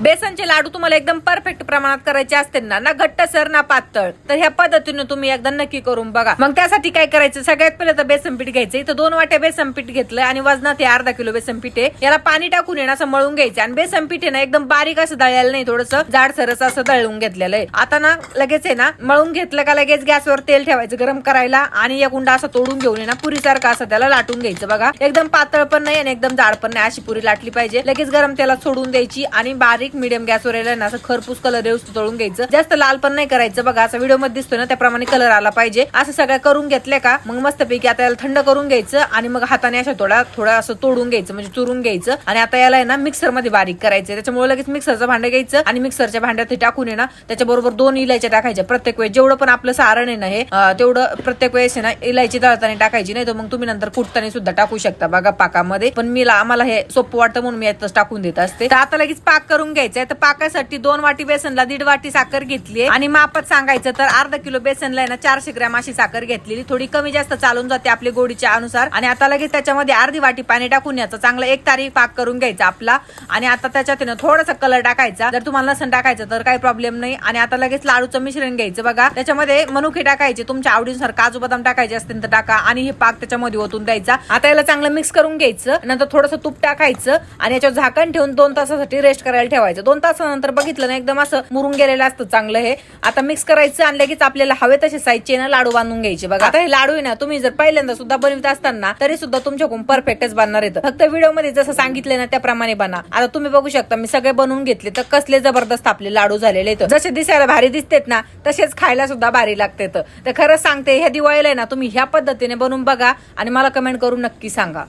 बेसनचे लाडू तुम्हाला एकदम परफेक्ट प्रमाणात करायचे असतील ना ना घट्ट सर ना पातळ. तर ह्या पद्धतीने तुम्ही एकदा नक्की करून बघा. मग त्यासाठी काय करायचं? सगळ्यात पहिले तर बेसन पीठ घ्यायचं. इथं दोन वाट्या बेसन पीठ घेतलं आणि वजनात हे अर्धा किलो बेसन पीठ आहे. याला पाणी टाकून येणं असं मळून घ्यायचं. आणि बेसन पीठ आहे ना एकदम बारीक असं दळलेलं नाही थोडस जाडसरस असं दळून घेतलेलं आहे. आता ना लगेच आहे ना मळून घेतलं का लगेच गॅसवर तेल ठेवायचं गरम करायला आणि एक उंडा असं तोडून घेऊन ना पुरीसारखा असं त्याला लाटून घ्यायचं बघा. एकदम पातळ पण नाही आणि एकदम जाड पण नाही अशी पुरी लाटली पाहिजे. लगेच गरम तेलात सोडून द्यायची आणि बारीक मिडियम गॅसवर यायला ना असं खरपूस कलर येऊस तळून घ्यायचं. जास्त लाल पण नाही करायचं. बघा असं व्हिडिओमध्ये दिसतोय ना त्याप्रमाणे कलर आला पाहिजे. असं सगळं करून घेतले का मग मस्तपैकी आता याला थंड करून घ्यायचं आणि मग हाताने असं थोडा थोडा असं तोडून घ्यायचं म्हणजे चुरून घ्यायचं. आणि आता याला आहे ना मिक्सरमध्ये बारीक करायचं त्याच्यामुळे लगेच मिक्सरचं भांडं घ्यायचं आणि मिक्सरच्या भांड्यात टाकून आहे ना त्याच्याबरोबर दोन इलायच्या टाकायच्या. प्रत्येक वेळेस जेवढं पण आपलं सारण आहे ना हे तेवढं प्रत्येक वेळेस आहे ना इलायची दळताना टाकायची. नाही तर मग तुम्ही नंतर कुटताना सुद्धा टाकू शकता. बघा पाकामध्ये. पण मी आम्हाला हे सोपं वाटतं म्हणून मी यातच टाकून देत असते. तर आता लगेच पाक करून घ्यायचंय. तर पाकासाठी दोन वाटी बेसनला दीड वाटी साखर घेतली आणि मापात सांगायचं तर अर्धा किलो बेसनला आहे ना चारशे ग्रॅम अशी साखर घेतलेली. थोडी कमी जास्त चालून जाते आपली गोडीच्या अनुसार. आणि आता लगेच त्याच्यामध्ये अर्धी वाटी पाणी टाकून याचं. चांगलं एक तारी पाक करून घ्यायचा आपला. आणि आता त्याच्यात आहे ना थोडासा कलर टाकायचा. जर तुम्हाला लसण टाकायचं तर काही प्रॉब्लेम नाही. आणि आता लगेच लाडूचं मिश्रण घ्यायचं बघा. त्याच्यामध्ये मनुखे टाकायचे. तुमच्या आवडीनुसार काजू बदाम टाकायचे असतील तर टाका. आणि हे पाक त्याच्यामध्ये ओतून द्यायचा आता याला चांगलं मिक्स करून घ्यायचं. नंतर थोडंसं तूप टाकायचं. आणि याच्यावर झाकण ठेवून दोन तासासाठी रेस्ट करायला ठेवायचं. दोन तासानंतर बघितलं ना एकदम असं मुरून गेलेलं असतं चांगलं हे. आता मिक्स करायचं आणि लगेच आपल्याला हवे तसे साईजचे ना लाडू बांधून घ्यायचे. बघा आता हे लाडू आहे ना तुम्ही जर पहिल्यांदा सुद्धा बनवित असताना तरी सुद्धा तुमच्याकडून परफेक्टच बनणार येतं फक्त व्हिडिओमध्ये जसं सांगितलं ना त्याप्रमाणे बना. आता तुम्ही बघू शकता मी सगळे बनवून घेतले तर कसले जबरदस्त आपले लाडू झालेले आहेत. जसे दिसायला भारी दिसतेत ना तसेच खायला सुद्धा भारी लागते तर खरंच सांगते ह्या दिवाळीला ना तुम्ही ह्या पद्धतीने बनवून बघा आणि मला कमेंट करून नक्की सांगा.